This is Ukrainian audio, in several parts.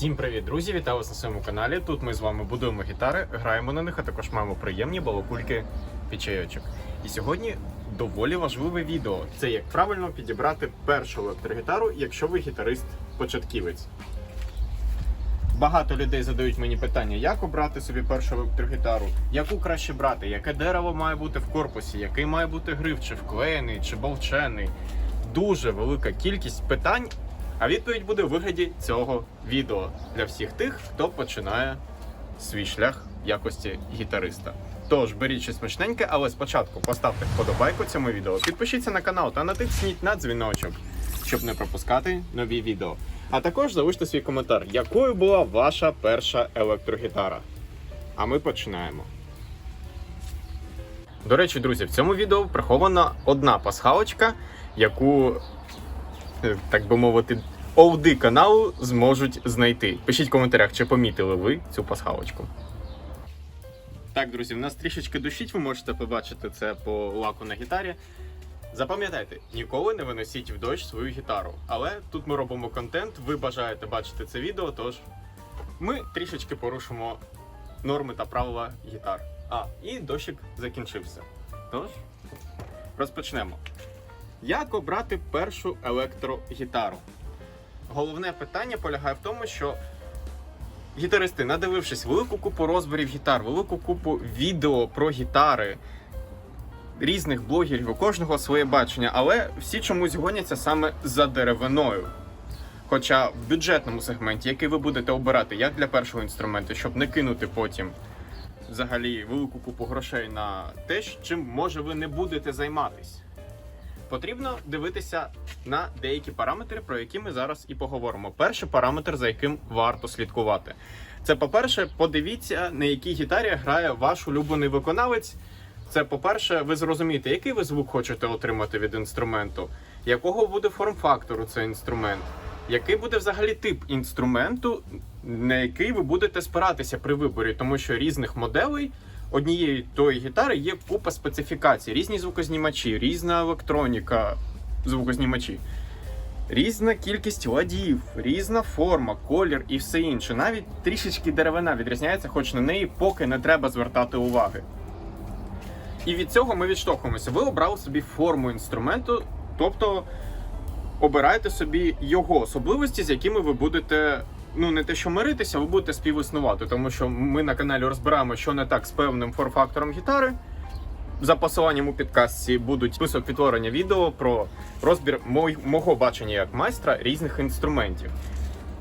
Всім привіт, друзі! Вітаю вас на своєму каналі. Тут ми з вами будуємо гітари, граємо на них, а також маємо приємні балакульки під чайочок. І сьогодні доволі важливе відео. Це як правильно підібрати першу електрогітару, якщо ви гітарист-початківець. Багато людей задають мені питання, як обрати собі першу електрогітару, яку краще брати, яке дерево має бути в корпусі, який має бути гриф, чи вклеєний, чи болчений. Дуже велика кількість питань, а відповідь буде у вигляді цього відео для всіх тих, хто починає свій шлях в якості гітариста. Тож беріть щось смачненьке, але спочатку поставте вподобайку цьому відео, підпишіться на канал та натисніть на дзвіночок, щоб не пропускати нові відео. А також залиште свій коментар, якою була ваша перша електрогітара. А ми починаємо. До речі, друзі, в цьому відео прихована одна пасхалочка, яку, так би мовити, олди каналу зможуть знайти. Пишіть в коментарях, чи помітили ви цю пасхалочку. Так, друзі, в нас трішечки душить, ви можете побачити це по лаку на гітарі. Запам'ятайте, ніколи не виносіть в дощ свою гітару. Але тут ми робимо контент, ви бажаєте бачити це відео, тож ми трішечки порушимо норми та правила гітар. А, і дощик закінчився. Тож, розпочнемо. Як обрати першу електрогітару? Головне питання полягає в тому, що гітаристи, надивившись велику купу розборів гітар, велику купу відео про гітари різних блогерів, у кожного своє бачення, але всі чомусь гоняться саме за деревиною. Хоча в бюджетному сегменті, який ви будете обирати як для першого інструменту, щоб не кинути потім взагалі велику купу грошей на те, чим може ви не будете займатись. Потрібно дивитися на деякі параметри, про які ми зараз і поговоримо. Перший параметр, за яким варто слідкувати. Це, по-перше, подивіться, на якій гітарі грає ваш улюблений виконавець. Це, по-перше, ви зрозумієте, який ви звук хочете отримати від інструменту, якого буде форм-фактору цей інструмент, який буде взагалі тип інструменту, на який ви будете спиратися при виборі, тому що різних моделей однієї тої гітари є купа специфікацій, різні звукознімачі, різна електроніка звукознімачі. Різна кількість ладів, різна форма, колір і все інше. Навіть трішечки деревина відрізняється, хоч на неї поки не треба звертати уваги. І від цього ми відштовхуємося. Ви обрали собі форму інструменту, тобто обираєте собі його особливості, з якими ви будете. Ну, не те, що миритися, ви будете співіснувати, тому що ми на каналі розбираємо, що не так з певним форм-фактором гітари. За посиланням у підкастці будуть список відтворення відео про розбір мой- мого бачення як майстра різних інструментів.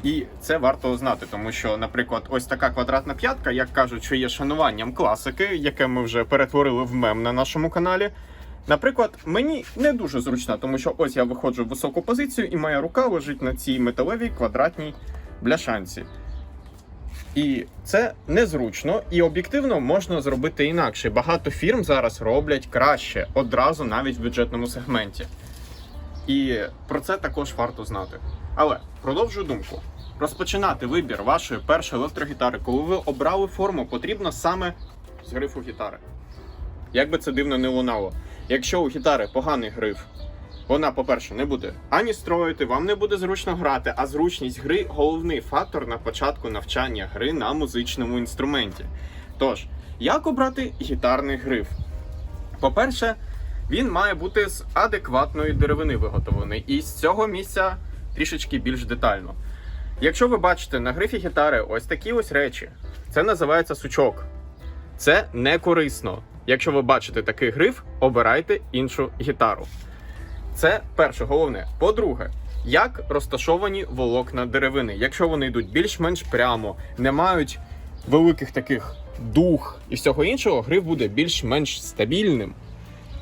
І це варто знати, тому що, наприклад, ось така квадратна п'ятка, як кажуть, що є шануванням класики, яке ми вже перетворили в мем на нашому каналі. Наприклад, мені не дуже зручна, тому що ось я виходжу в високу позицію, і моя рука лежить на цій металевій квадратній бляшанці. І це незручно, і об'єктивно можна зробити інакше. Багато фірм зараз роблять краще, одразу навіть в бюджетному сегменті. І про це також варто знати. Але продовжую думку. Розпочинати вибір вашої першої електрогітари, коли ви обрали форму, потрібно саме з грифу гітари. Як би це дивно не лунало. Якщо у гітари поганий гриф, вона, по-перше, не буде ані строїти, вам не буде зручно грати, а зручність гри головний фактор на початку навчання гри на музичному інструменті. Тож, як обрати гітарний гриф? По-перше, він має бути з адекватної деревини виготовлений, і з цього місця трішечки більш детально. Якщо ви бачите на грифі гітари ось такі ось речі, це називається сучок. Це не корисно. Якщо ви бачите такий гриф, обирайте іншу гітару. Це перше, головне. По-друге, як розташовані волокна деревини. Якщо вони йдуть більш-менш прямо, не мають великих таких дух і всього іншого, гриф буде більш-менш стабільним.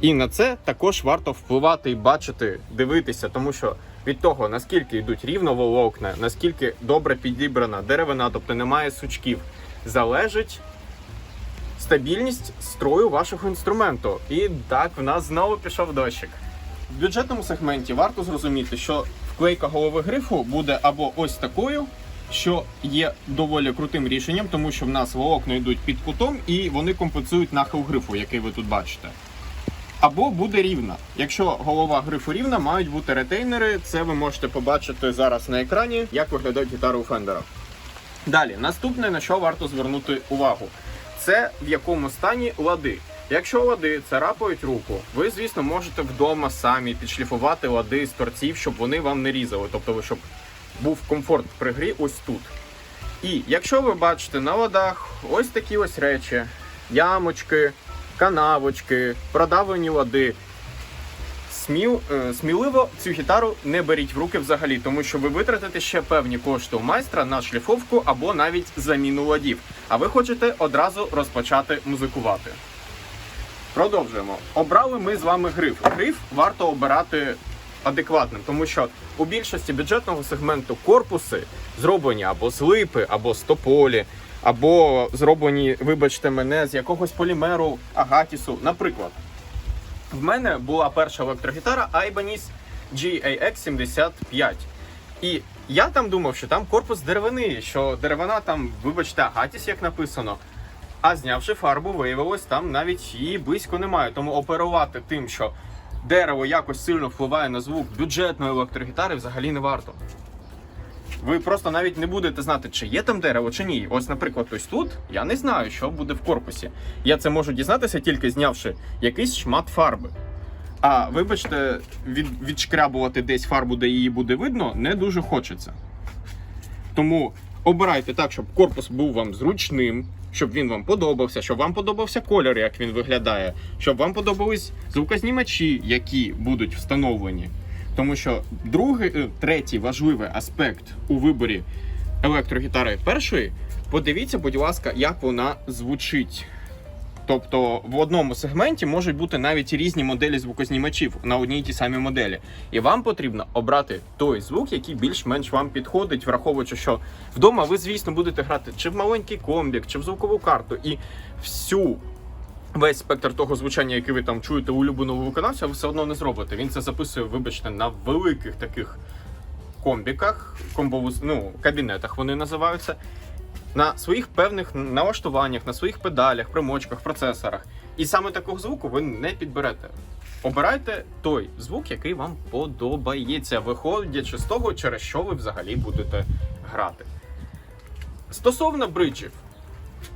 І на це також варто впливати і бачити, дивитися, тому що від того, наскільки йдуть рівно волокна, наскільки добре підібрана деревина, тобто немає сучків, залежить стабільність строю вашого інструменту. І так, в нас знову пішов дощик. В бюджетному сегменті варто зрозуміти, що вклейка голови грифу буде або ось такою, що є доволі крутим рішенням, тому що в нас волокна йдуть під кутом і вони компенсують нахил грифу, який ви тут бачите. Або буде рівна. Якщо голова грифу рівна, мають бути ретейнери. Це ви можете побачити зараз на екрані, як виглядають гітари у Фендера. Далі, наступне на що варто звернути увагу, це в якому стані лади. Якщо лади царапають руку, ви, звісно, можете вдома самі підшліфувати лади з торців, щоб вони вам не різали, тобто щоб був комфорт при грі ось тут. І якщо ви бачите на ладах ось такі ось речі: ямочки, канавочки, продавлені лади. Сміл, е, сміливо цю гітару не беріть в руки взагалі, тому що ви витратите ще певні кошти у майстра на шліфовку або навіть заміну ладів. А ви хочете одразу розпочати музикувати. Продовжуємо. Обрали ми з вами гриф. Гриф варто обирати адекватним, тому що у більшості бюджетного сегменту корпуси зроблені або з липи, або з тополі, або зроблені, вибачте мене, з якогось полімеру агатісу. Наприклад, в мене була перша електрогітара Ibanez GAX 75. І я там думав, що там корпус деревини, що деревина там, вибачте, агатіс, як написано. А знявши фарбу, виявилось, там навіть її близько немає. Тому оперувати тим, що дерево якось сильно впливає на звук бюджетної електрогітари, взагалі не варто. Ви просто навіть не будете знати, чи є там дерево, чи ні. Ось, наприклад, ось тут я не знаю, що буде в корпусі. Я це можу дізнатися тільки знявши якийсь шмат фарби. А вибачте, від, відшкрябувати десь фарбу, де її буде видно, не дуже хочеться. Тому обирайте так, щоб корпус був вам зручним, щоб він вам подобався, щоб вам подобався колір, як він виглядає, щоб вам подобались звукознімачі, які будуть встановлені. Тому що другий, е, третій важливий аспект у виборі електрогітари першої, подивіться, будь ласка, як вона звучить. Тобто в одному сегменті можуть бути навіть різні моделі звукознімачів на одній тій самій моделі. І вам потрібно обрати той звук, який більш-менш вам підходить, враховуючи, що вдома ви, звісно, будете грати чи в маленький комбік, чи в звукову карту, і всю. Весь спектр того звучання, яке ви там чуєте у улюбленого виконавця, ви все одно не зробите. Він це записує, вибачте, на великих таких комбіках, комбову, ну, кабінетах вони називаються на своїх певних налаштуваннях, на своїх педалях, примочках, процесорах. І саме такого звуку ви не підберете. Обирайте той звук, який вам подобається, виходячи з того, через що ви взагалі будете грати. Стосовно бриджів,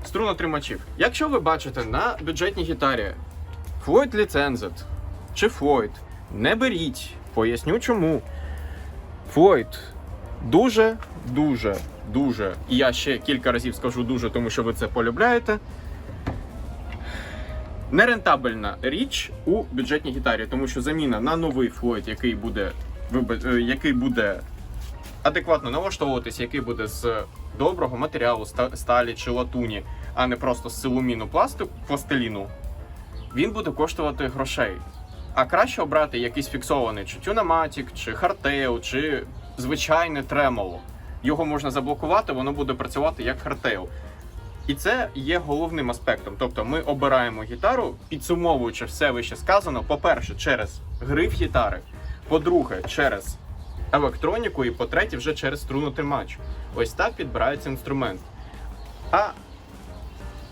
струнотримачів, якщо ви бачите на бюджетній гітарі Floyd Lizenzed чи Floyd, не беріть. Поясню чому. Floyd дуже, дуже, дуже, і я ще кілька разів скажу дуже, тому що ви це полюбляєте. Нерентабельна річ у бюджетній гітарі, тому що заміна на новий Floyd, який буде, е, який буде адекватно налаштовуватись, який буде з доброго матеріалу, сталі чи латуні, а не просто з силуміну пластику, пластиліну, він буде коштувати грошей. А краще обрати якийсь фіксований чи тюнаматік, чи хартейл, чи звичайне тремоло. Його можна заблокувати, воно буде працювати як хардтейл. І це є головним аспектом. Тобто ми обираємо гітару, підсумовуючи все вище сказано, по-перше, через гриф гітари, по-друге, через електроніку, і по-третє, вже через струнотримач. Ось так підбирається інструмент. А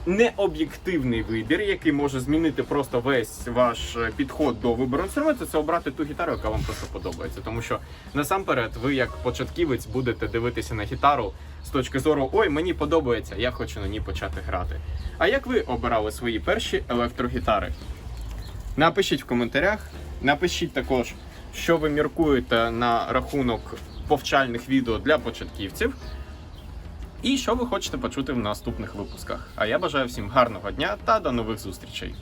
необ'єктивний вибір, який може змінити просто весь ваш е, підход до вибору інструменту, це обрати ту гітару, яка вам просто подобається. Тому що насамперед, ви як початківець будете дивитися на гітару з точки зору Ой, мені подобається, я хочу на ній почати грати. А як ви обирали свої перші електрогітари? Напишіть в коментарях, напишіть також, що ви міркуєте на рахунок повчальних відео для початківців. І що ви хочете почути в наступних випусках. А я бажаю всім гарного дня та до нових зустрічей.